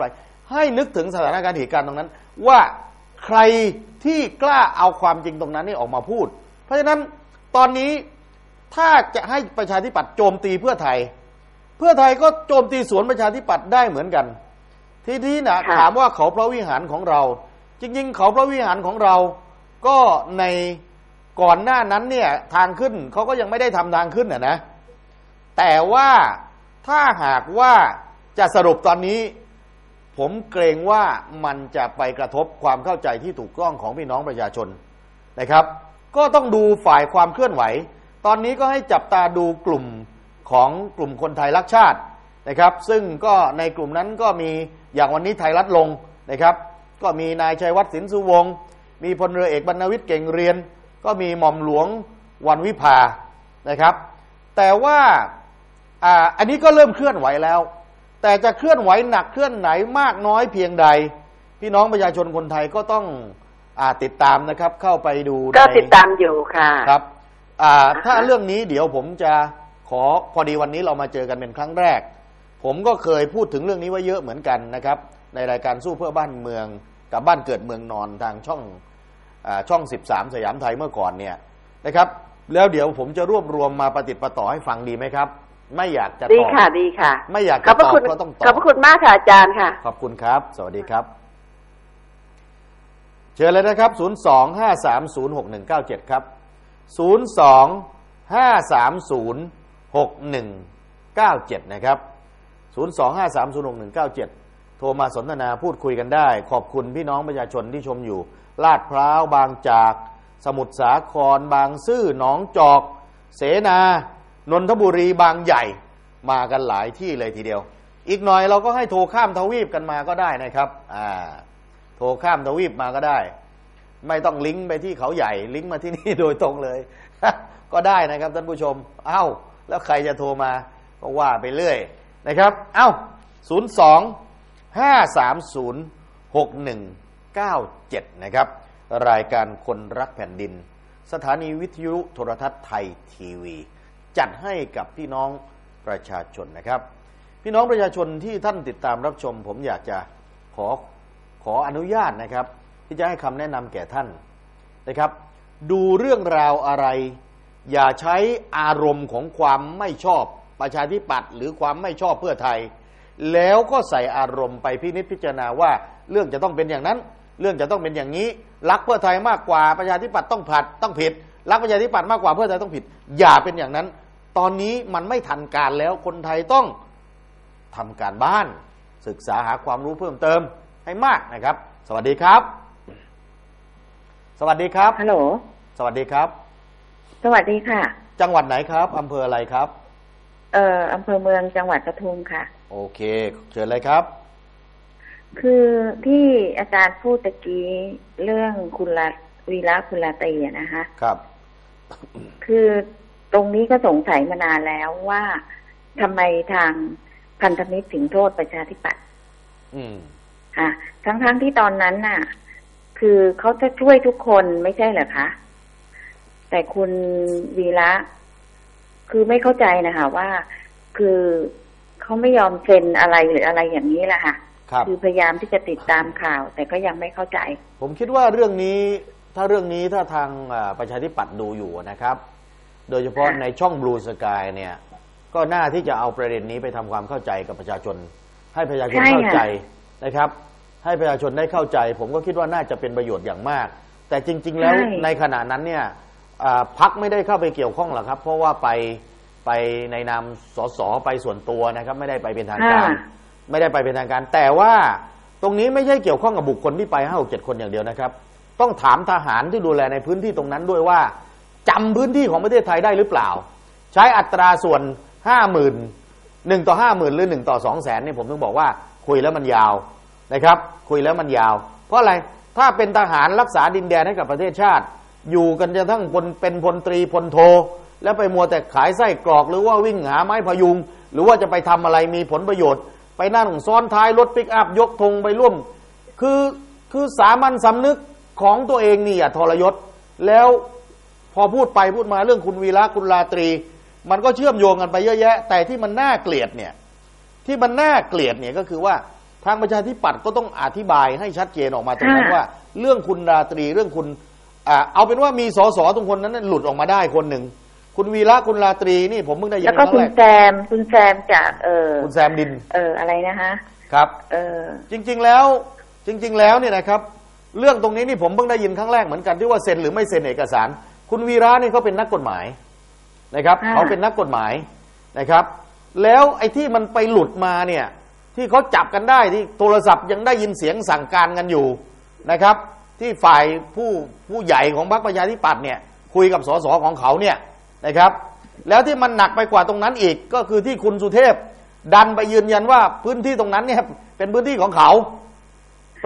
ไปให้นึกถึงสถานการณ์เหตุการณ์ตรงนั้น ว่าใครที่กล้าเอาความจริงตรงนั้นนี่ออกมาพูด เพราะฉะนั้นตอนนี้ถ้าจะให้ประชาธิปัตย์โจมตีเพื่อไทย เพื่อไทยก็โจมตีสวนประชาธิปัตย์ได้เหมือนกัน ทีนี้นะค่ะถามว่าเขาพระวิหารของเรา จริงๆ เขาพระวิหารของเราก็ในก่อนหน้านั้นเนี่ยทางขึ้นเขาก็ยังไม่ได้ทำทางขึ้นนะนะแต่ว่าถ้าหากว่าจะสรุปตอนนี้ ผมเกรงว่ามันจะไปกระทบความเข้าใจที่ถูกต้องของพี่น้องประชาชนนะครับ ก็ต้องดูฝ่ายความเคลื่อนไหว ตอนนี้ก็ให้จับตาดูกลุ่มของกลุ่มคนไทยรักชาตินะครับ ซึ่งก็ในกลุ่มนั้นก็มีอย่างวันนี้ไทยรัฐลงนะครับ ก็มีนายชัยวัฒน์สินสุวงศ์มีพลเรือเอกบรรณวิทย์เก่งเรียน ก็มีหม่อมหลวงวันวิภานะครับ แต่ว่าอ่าอันนี้ก็เริ่มเคลื่อนไหวแล้ว แต่จะเคลื่อนไหวหนักเคลื่อนไหนมากน้อยเพียงใด พี่น้องประชาชนคนไทยก็ต้องอาติดตามนะครับ เข้าไปดูก็ในติดตามอยู่ค่ะครับอ่าถ้าอ่าฮะเรื่องนี้เดี๋ยวผมจะขอพอดีวันนี้เรามาเจอกันเป็นครั้งแรก ผมก็เคยพูดถึงเรื่องนี้ไว้เยอะเหมือนกันนะครับ ในรายการสู้เพื่อบ้านเมืองกับบ้านเกิดเมืองนอนทางช่องอาช่อง 13 สยามไทยเมื่อก่อนเนี่ยนะครับ แล้วเดี๋ยวผมจะรวบรวมมาประติดประต่อให้ฟังดีไหมครับ ไม่อยากจะดีตอบค่ะดีค่ะ ไม่อยากขอบจะพระตอบคุณก็ต้องตขออบบพระคุณมากค่ะอาจารย์ค่ะ ขอบคุณครับ สวัสดีครับ เชิญเลยนะครับ 025306197 ครับ 025306197 นะครับ 025306197 โทรมาสนทนาพูดคุยกันได้ ขอบคุณพี่น้องประชาชนที่ชมอยู่ ลาดพร้าวบางจาก สมุทรสาคร บางซื่อหนองจอก เสนา นนทบุรีบางใหญ่มากันหลายที่เลยทีเดียว อีกหน่อยเราก็ให้โทรข้ามทวีปกันมาก็ได้นะครับอ่าโทรข้ามทวีปมาก็ได้ ไม่ต้องลิงก์ไปที่เขาใหญ่ ลิงก์มาที่นี่โดยตรงเลย ก็ได้นะครับท่านผู้ชม เอ้า แล้วใครจะโทรมาก็ว่าไปเรื่อยนะครับ เอ้า0 2 5 3 0 6 1 9 7 นะครับ รายการคนรักแผ่นดิน สถานีวิทยุโทรทัศน์ไทยทีวี จัดให้กับพี่น้องประชาชนนะครับ พี่น้องประชาชนที่ท่านติดตามรับชม ผมอยากจะขอขออนุญาตนะครับ ที่จะให้คำแนะนำแก่ท่านนะครับ ดูเรื่องราวอะไร อย่าใช้อารมณ์ของความไม่ชอบประชาธิปัตย์หรือความไม่ชอบเพื่อไทย แล้วก็ใส่อารมณ์ไปพินิจพิจารณาว่าเรื่องจะต้องเป็นอย่างนั้น เรื่องจะต้องเป็นอย่างนี้ รักเพื่อไทยมากกว่าประชาธิปัตย์ต้องผัดต้องผิดรักประชาธิปัตย์มากกว่าเพื่อไทยต้องผิด อย่าเป็นอย่างนั้น ตอนนี้มันไม่ทันการแล้วคนไทยต้องทำการบ้าน ศึกษาหาความรู้เพิ่มเติมให้มากนะครับ สวัสดีครับ สวัสดีครับฮัลโหลสวัสดีครับ สวัสดีค่ะ จังหวัดไหนครับอำเภออะไรครับ เอ่ออำเภอเมืองจังหวัดปทุมค่ะ โอเค เชิญเลยครับ คือที่อาจารย์พูดตะกี้เรื่องคุณลาวีระคุณลาตรีอะนะคะ ครับ คือ ตรงนี้ก็สงสัยมานานแล้วว่าทำไมทางพันธมิตรถึงโทษประชาธิปัตย์อืมค่ะ ทั้งๆทที่ตอนนั้นน่ะ คือเขาจะช่วยทุกคนไม่ใช่เหรอคะแต่คุณวีระคือไม่เข้าใจนะคะว่าคือเขาไม่ยอมเซ็นอะไรหรืออะไรอย่างนี้แหละค่ะครับคือพยายามที่จะติดตามข่าว แต่ก็ยังไม่เข้าใจ ผมคิดว่าเรื่องนี้ถ้าเรื่องนี้ถ้าทางอ่าประชาธิปัตย์ดูอยู่นะครับ โดยเฉพาะค่ะในช่องบลูสกายเนี่ย ก็น่าที่จะเอาประเด็นนี้ไปทำความเข้าใจกับประชาชน ให้ประชาชนใช่เข้าค่ะใจนะครับ ให้ประชาชนได้เข้าใจ ผมก็คิดว่าน่าจะเป็นประโยชน์อย่างมาก แต่จริง ๆ แล้วในขณะนั้นเนี่ยอ่าพักไม่ได้เข้าไปเกี่ยวข้องหรอกครับ เพราะว่าไปไปในนามสสไปส่วนตัวนะครับ ไม่ได้ไปเป็นทางการค่ะไม่ได้ไปเป็นทางการ แต่ว่าตรงนี้ไม่ใช่เกี่ยวข้องกับบุคคลที่ไปห้าเจ็ดคนอย่างเดียวนะครับ ต้องถามทหารที่ดูแลในพื้นที่ตรงนั้นด้วยว่า จำพื้นที่ของประเทศไทยได้หรือเปล่า ใช้อัตราส่วนห้าหมื่นหนึ่งต่อห้าหมื่นหรือหนึ่งต่อสองแสนเนี่ยผมต้องบอกว่าคุยแล้วมันยาวนะครับ คุยแล้วมันยาว เพราะอะไรถ้าเป็นทหารรักษาดินแดนให้กับประเทศชาติ อยู่กันจนทั้งพลเป็นพลตรีพลโท แล้วไปมัวแต่ขายไส้กรอกหรือว่าวิ่งหาไม้พยุง หรือว่าจะไปทำอะไรมีผลประโยชน์ ไปนั่งซ้อนท้ายรถปิกอัพยกธงไปร่วม คือคือสามัญสำนึกของตัวเองนี่อย่าทรยศแล้ว พอพูดไปพูดมาเรื่องคุณวีระคุณลาตรี มันก็เชื่อมโยงกันไปเยอะแยะ แต่ที่มันน่าเกลียดเนี่ย ที่มันน่าเกลียดเนี่ยก็คือว่าทางประชาธิปัตย์ก็ต้องอธิบายให้ชัดเจนออกมาตรงนั้นค่ะว่า เรื่องคุณราตรีเรื่องคุณอ่าเอาเป็นว่ามีสสตรงคนนั้นนะหลุดออกมาได้คนหนึ่งคุณวีระคุณราตรีนี่ผมเพิ่งได้ยินแล้วคก็รั้งคุณแรกแซมคุณแซมจากเออคุณแซมดิน เอออะไรนะคะครับ เออ จริง ๆแล้วจริง ๆ แล้วเนี่ยนะครับ เรื่องตรงนี้นี่ผมเพิ่งได้ยินครั้งแรกเหมือนกันที่ว่าเซ็นหรือไม่เซ็นเอกสาร คุณวีระนี่เขาเป็นนักกฎหมายนะครับอ่าเขาเป็นนักกฎหมายนะครับ แล้วไอ้ที่มันไปหลุดมาเนี่ย ที่เขาจับกันได้ที่โทรศัพท์ยังได้ยินเสียงสั่งการกันอยู่นะครับ ที่ฝ่ายผู้ผู้ใหญ่ของพรรคประชาธิปัตย์เนี่ย คุยกับสสของเขาเนี่ยนะครับ แล้วที่มันหนักไปกว่าตรงนั้นอีกก็คือที่คุณสุเทพ ดันไปยืนยันว่าพื้นที่ตรงนั้นเนี่ยเป็นพื้นที่ของเขา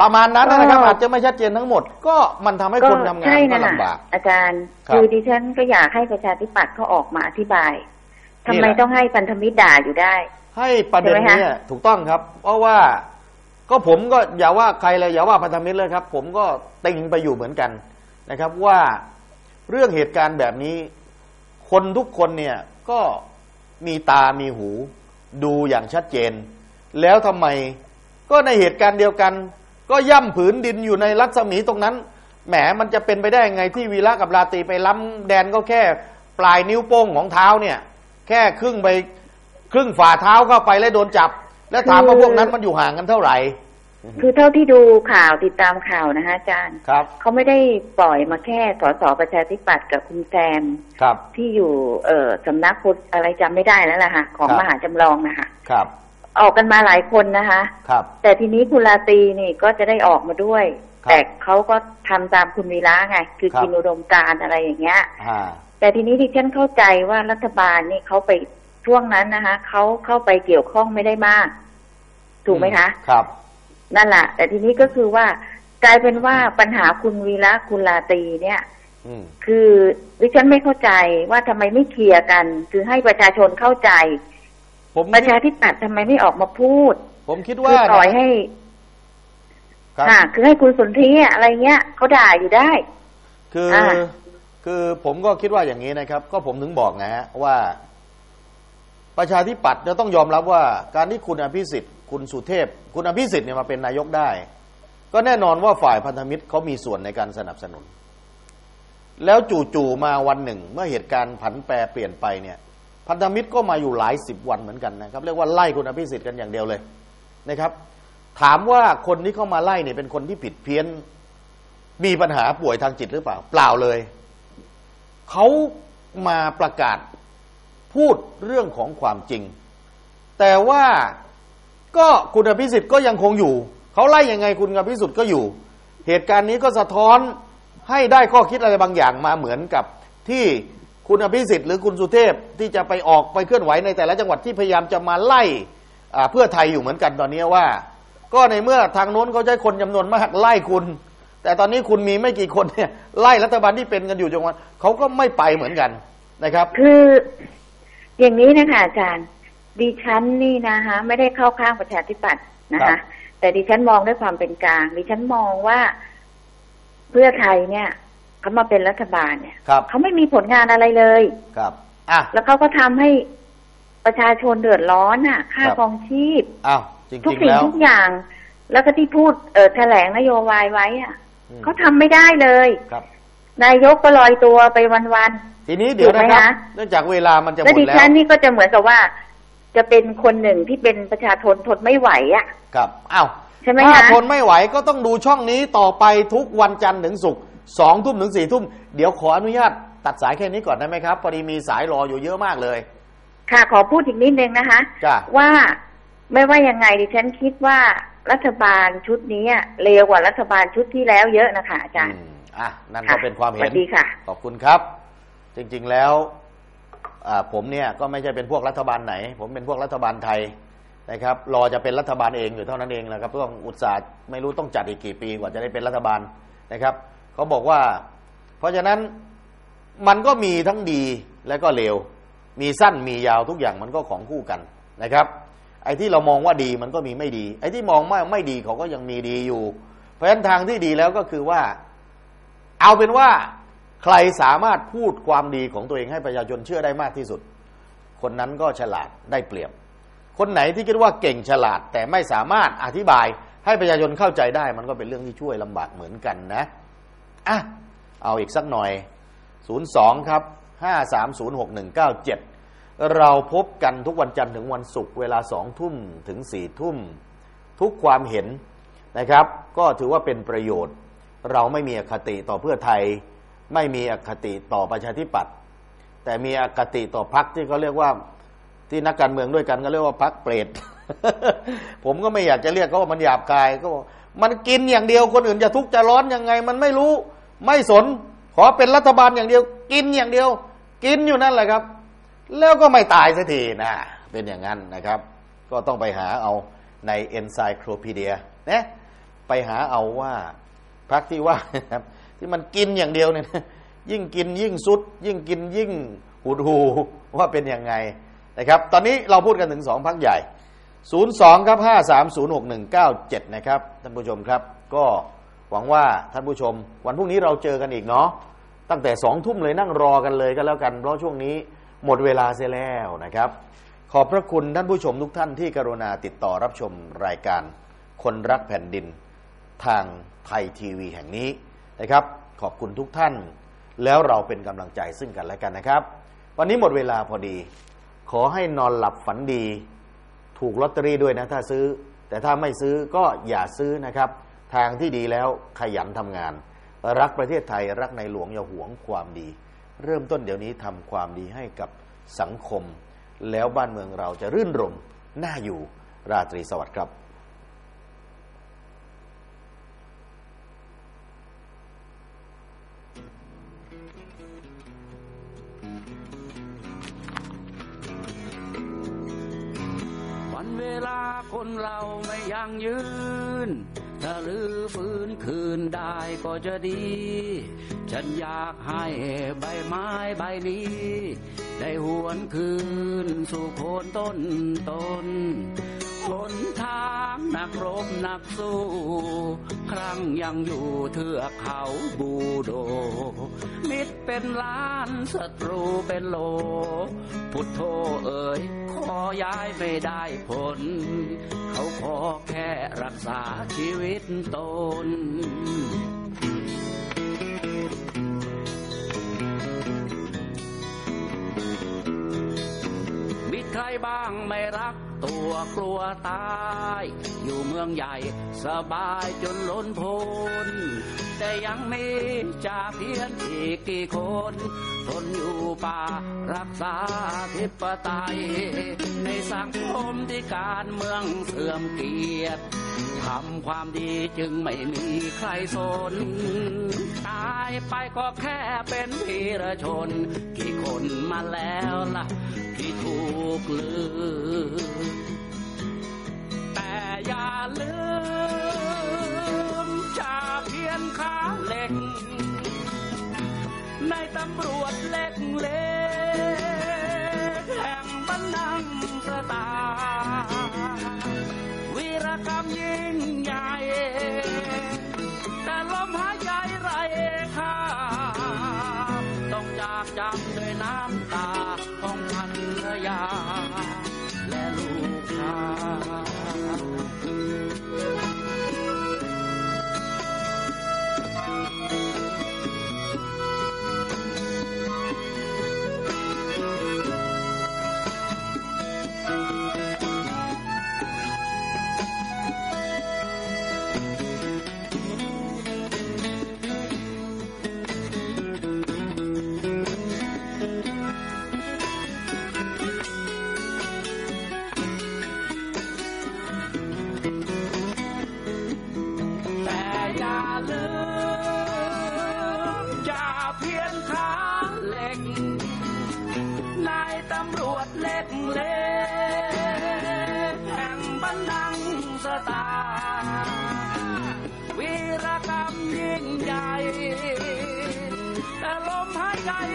ประมาณนั้นนะครับก็อาจจะไม่ชัดเจนทั้งหมด ก็มันทำให้คนทำงานใช่ก็นะลำบากอาจารย์ครับคือดิฉันก็อยากให้ประชาธิปัตย์เขาออกมาอธิบายทำนี่ไมแหละต้องให้พันธมิตรด่าอยู่ได้ ให้ประเด็นใช่ไหมนี้คะถูกต้องครับ เพราะว่าก็ผมก็อย่าว่าใครเลยอย่าว่าพันธมิตรเลยครับ ผมก็ติงไปอยู่เหมือนกันนะครับ ว่าเรื่องเหตุการณ์แบบนี้ คนทุกคนเนี่ยก็มีตามีหู ดูอย่างชัดเจน แล้วทำไมก็ในเหตุการณ์เดียวกัน ก็ย่ำผืนดินอยู่ในรัศมีตรงนั้น แหมมันจะเป็นไปได้ยังไงที่วีระกับราตรีไปล้ำแดนก็แค่ปลายนิ้วโป้งของเท้าเนี่ย แค่ครึ่งไปครึ่งฝ่าเท้าเข้าไปแล้วโดนจับ แล้วถามว่าคือพวกนั้นมันอยู่ห่างกันเท่าไหร่ คือเท่าที่ดูข่าวติดตามข่าวนะคะอาจารย์ครับเขาไม่ได้ปล่อยมาแค่สสประชาธิปัตย์กับคุณแซมครับ ที่อยู่เออสำนักพุทธอะไรจำไม่ได้แล้วล่ะค่ะ ของครับมหาจำลองนะคะครับ ออกกันมาหลายคนนะคะ ครับ แต่ทีนี้คุณลาตรีนี่ก็จะได้ออกมาด้วย ครับแต่เขาก็ทำตามคุณวีระไง คือครับ กินอุดมการณ์อะไรอย่างเงี้ย อ่าแต่ทีนี้ที่ฉันเข้าใจว่ารัฐบาลนี่เขาไปช่วงนั้นนะคะเขาเข้าไปเกี่ยวข้องไม่ได้มาก ถูกไหมคะ ครับ นั่นแหละแต่ทีนี้ก็คือว่ากลายเป็นว่าปัญหาคุณวีระคุณลาตรีเนี่ย อืม คือดิฉันไม่เข้าใจว่าทำไมไม่เคลียร์กัน คือให้ประชาชนเข้าใจ ผมประชาธิปัตย์ทำไมไม่ออกมาพูด ผมคิดคืว่าอปล่อยให้ครับค่ะคือให้คุณสนธิอะไรเงี้ยเขาด่าอยู่ได้ คืออ่าคือผมก็คิดว่าอย่างนี้นะครับ ก็ผมถึงบอกนะฮะว่า ประชาธิปัตย์จะต้องยอมรับว่า การที่คุณอภิสิทธิ์คุณสุเทพ คุณอภิสิทธิ์เนี่ยมาเป็นนายกได้ ก็แน่นอนว่าฝ่ายพันธมิตรเขามีส่วนในการสนับสนุน แล้วจู่ๆมาวันหนึ่ง เมื่อเหตุการณ์ผันแปรเปลี่ยนไปเนี่ย พันธมิตรก็มาอยู่หลายสิบวันเหมือนกันนะครับ เรียกว่าไล่คุณอภิสิทธิ์กันอย่างเดียวเลยนะครับ ถามว่าคนที่เข้ามาไล่เนี่ยเป็นคนที่ผิดเพี้ยน มีปัญหาป่วยทางจิตหรือเปล่า เปล่าเลยเขามาประกาศพูดเรื่องของความจริง แต่ว่าก็คุณอภิสิทธิ์ก็ยังคงอยู่เขาไล่ยังไงคุณอภิสิทธิ์ก็อยู่ เหตุการณ์นี้ก็สะท้อนให้ได้ข้อคิดอะไรบางอย่างมาเหมือนกับที่ คุณอภิสิทธิ์หรือคุณสุเทพที่จะไปออกไปเคลื่อนไหวในแต่ละจังหวัดที่พยายามจะมาไล่อ่าเพื่อไทยอยู่เหมือนกันตอนนี้ว่า ก็ในเมื่อทางโน้นเขาใช้คนจำนวนมากไล่คุณ แต่ตอนนี้คุณมีไม่กี่คนเนี่ยไล่รัฐบาลที่เป็นกันอยู่จังหวัดเขาก็ไม่ไปเหมือนกันนะครับ คืออย่างนี้นะคะอาจารย์ดิฉันนี่นะคะไม่ได้เข้าข้างประชาธิปัตย์นะครัคะบแต่ดิฉันมองด้วยความเป็นกลางดิฉันมองว่าเพื่อไทยเนี่ย เขามาเป็นรัฐบาลเนี่ยครับเขาไม่มีผลงานอะไรเลย ครับอะแล้วเขาก็ทำให้ประชาชนเดือดร้อนน่ะ ค่าครับครองชีพอ้าวจทุกริงๆสิ่งแล้วทุกอย่าง แล้วก็ที่พูดเออแถลงนโยบายไว้อะอืมเขาทำไม่ได้เลยครับ นายกก็ลอยตัวไปวันทีนี้เดี๋ยวนะครับถูกไหมคะเนื่องจากเวลามันจะๆหมแล้วดดิแล้วฉันนี่ก็จะเหมือนกับว่า จะเป็นคนหนึ่งที่เป็นประชาชนทนไม่ไหวอะ ครับอ้าวใช่ไหมถ้าคะทนไม่ไหวก็ต้องดูช่องนี้ต่อไปทุกวันจันทร์ถึงศุกร์ สองทุ่มถึงสี่ทุ่มเดี๋ยวขออนุญาตตัดสายแค่นี้ก่อนได้ไหมครับพอดีมีสายรออยู่เยอะมากเลย ค่ะ ขอพูดอีกนิดนึงนะคะจ้ะว่าไม่ว่ายังไงดิฉันคิดว่ารัฐบาลชุดนี้อะเลวกว่ารัฐบาลชุดที่แล้วเยอะนะคะอาจารย์อืมอะนั่นก็เป็นความเห็สนวัสดีค่ะ ขอบคุณครับ จริง ๆแล้วอ่าผมเนี่ยก็ไม่ใช่เป็นพวกรัฐบาลไหน ผมเป็นพวกรัฐบาลไทยนะครับรอจะเป็นรัฐบาลเองอยู่เท่านั้นเองนะครับต้องอุตส่าห์ไม่รู้ต้องจัดอีกกี่ปีกว่าจะได้เป็นรัฐบาลนะครับ เขาบอกว่า เพราะฉะนั้นมันก็มีทั้งดีและก็เลว มีสั้นมียาวทุกอย่างมันก็ของคู่กันนะครับ ไอ้ที่เรามองว่าดีมันก็มีไม่ดี ไอ้ที่มองไม่ไม่ดีเขาก็ยังมีดีอยู่ เพราะฉะนั้นทางที่ดีแล้วก็คือว่า เอาเป็นว่าใครสามารถพูดความดีของตัวเองให้ประชาชนเชื่อได้มากที่สุด คนนั้นก็ฉลาดได้เปรียบ คนไหนที่คิดว่าเก่งฉลาดแต่ไม่สามารถอธิบายให้ประชาชนเข้าใจได้ มันก็เป็นเรื่องที่ช่วยลำบากเหมือนกันนะ อะเอาอีกสักหน่อย 02 ครับ 5306197 เราพบกันทุกวันจันทร์ถึงวันศุกร์เวลาสองทุ่มถึงสี่ทุ่ม ทุกความเห็นนะครับ ก็ถือว่าเป็นประโยชน์ เราไม่มีอคติต่อเพื่อไทย ไม่มีอคติต่อประชาธิปัตย์แต่มีอคติต่อพักที่เขาเรียกว่าที่นักการเมืองด้วยกันก็เรียกว่าพักเปรตผมก็ไม่อยากจะเรียกเขาว่ามันหยาบกายก็บอกมันกินอย่างเดียวคนอื่นจะทุกข์จะร้อนยังไง มันไม่รู้ ไม่สน ขอเป็นรัฐบาลอย่างเดียว กินอย่างเดียว กินอยู่นั่นแหละครับ แล้วก็ไม่ตายสักทีนะเป็นอย่างนั้นนะครับ ก็ต้องไปหาเอาใน Encyclopedia นะไปหาเอาว่าพักที่ว่าที่มันกินอย่างเดียวเนี่ยยิ่งกินยิ่งสุด ยิ่งกินยิ่งหูดหูว่าเป็นยังไงนะครับ ตอนนี้เราพูดกันถึงสองพักใหญ่ 02 ครับ 5306197 นะครับท่านผู้ชมครับ ก็ หวังว่าท่านผู้ชม วันพรุ่งนี้เราเจอกันอีกเนาะตั้งแต่สองทุ่มเลยนั่งรอกันเลยก็แล้วกัน เพราะช่วงนี้หมดเวลาเสียแล้วนะครับ ขอบพระคุณท่านผู้ชมทุกท่านที่กรุณาติดต่อรับชมรายการคนรักแผ่นดินทางไทยทีวีแห่งนี้นะครับ ขอบคุณทุกท่าน แล้วเราเป็นกำลังใจซึ่งกันและกันนะครับ วันนี้หมดเวลาพอดี ขอให้นอนหลับฝันดี ถูกลอตเตอรี่ด้วยนะถ้าซื้อ แต่ถ้าไม่ซื้อก็อย่าซื้อนะครับ ทางที่ดีแล้วขยันทำงาน รักประเทศไทยรักในหลวงอย่าหวงความดี เริ่มต้นเดี๋ยวนี้ทำความดีให้กับสังคม แล้วบ้านเมืองเราจะรื่นรมน่าอยู่ราตรีสวัสดิ์ครับ จะดี ฉันอยากให้ใบไม้ใบนี้ ได้หวนคืนสู่โคนต้นตนหนทางนักรบนักสู้ ครั้งยังอยู่เทือกเขาบูโด มิตรเป็นล้านศัตรูเป็นโล พุทโธเอ่ยขอย้ายไม่ได้ผล เขาขอแค่รักษาชีวิตตน ใครบ้างไม่รักตัวกลัวตาย อยู่เมืองใหญ่สบายจนล้นพ้นแต่ยังมีจ่าเพียนอีกกี่คนทนอยู่ป่ารักษาธิปไตย ในสังคมที่การเมืองเสื่อมเกียรติ ทำความดีจึงไม่มีใครสน ตายไปก็แค่เป็นพีรชน กี่คนมาแล้วล่ะ ที่ถูกลืมแต่อย่าลืมจ่าเพียนขาเหล็ก ในตำรวจเล็กเล็กแห่งบันนังสตา จากจำด้วยน้ำตา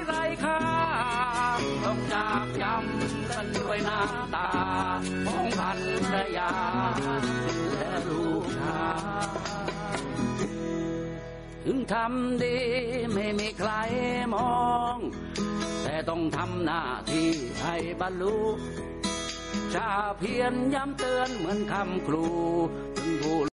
ไรค่าต้องจากจำกันด้วยน้ำตา ของพันรยา และลูกชายถึงทำดีไม่มีใครมอง แต่ต้องทำหน้าที่ให้บรรลุชาเพียรย้ำเตือนเหมือนคำครูถึงผู้